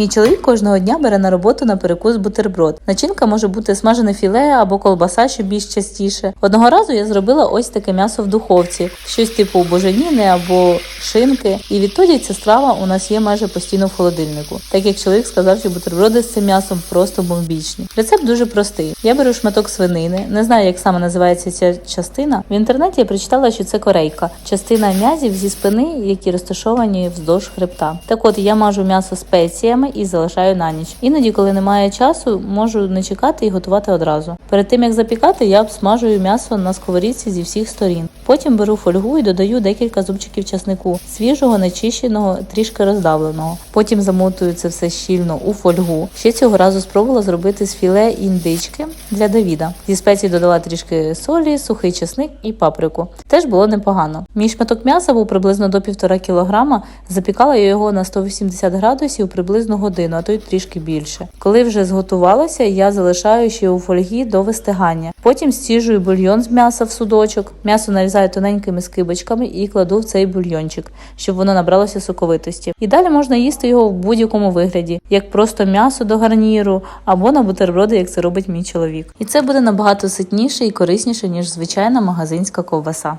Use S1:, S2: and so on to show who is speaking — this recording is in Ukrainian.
S1: Мій чоловік кожного дня бере на роботу на перекус бутерброд. Начинка може бути смажене філе або колбаса, що більш частіше. Одного разу я зробила ось таке м'ясо в духовці, щось типу боженіни або шинки. І відтоді ця страва у нас є майже постійно в холодильнику, так як чоловік сказав, що бутерброди з цим м'ясом просто бомбічні. Рецепт дуже простий. Я беру шматок свинини, не знаю, як саме називається ця частина. В інтернеті я прочитала, що це корейка, частина м'язів зі спини, які розташовані вздовж хребта. Так от я мажу м'ясо спеціями і залишаю на ніч. Іноді, коли немає часу, можу не чекати і готувати одразу. Перед тим як запікати, я обсмажую м'ясо на сковорідці зі всіх сторін. Потім беру фольгу і додаю декілька зубчиків часнику, свіжого, нечищеного, трішки роздавленого. Потім замотую це все щільно у фольгу. Ще цього разу спробувала зробити з філе індички для Давіда. Зі спецій додала трішки солі, сухий чесник і паприку. Теж було непогано. Мій шматок м'яса був приблизно до півтора кілограма. Запікала я його на 180 градусів приблизно годину, а то й трішки більше. Коли вже зготувалося, я залишаю ще у фольгі до вистигання. Потім стіжую бульйон з м'яса в судочок. М'ясо нарізаю тоненькими скибочками і кладу в цей бульйончик, щоб воно набралося соковитості. І далі можна їсти його в будь-якому вигляді, як просто м'ясо до гарніру або на бутерброди, як це робить мій чоловік. І це буде набагато ситніше і корисніше ніж звичайна магазинська ковбаса.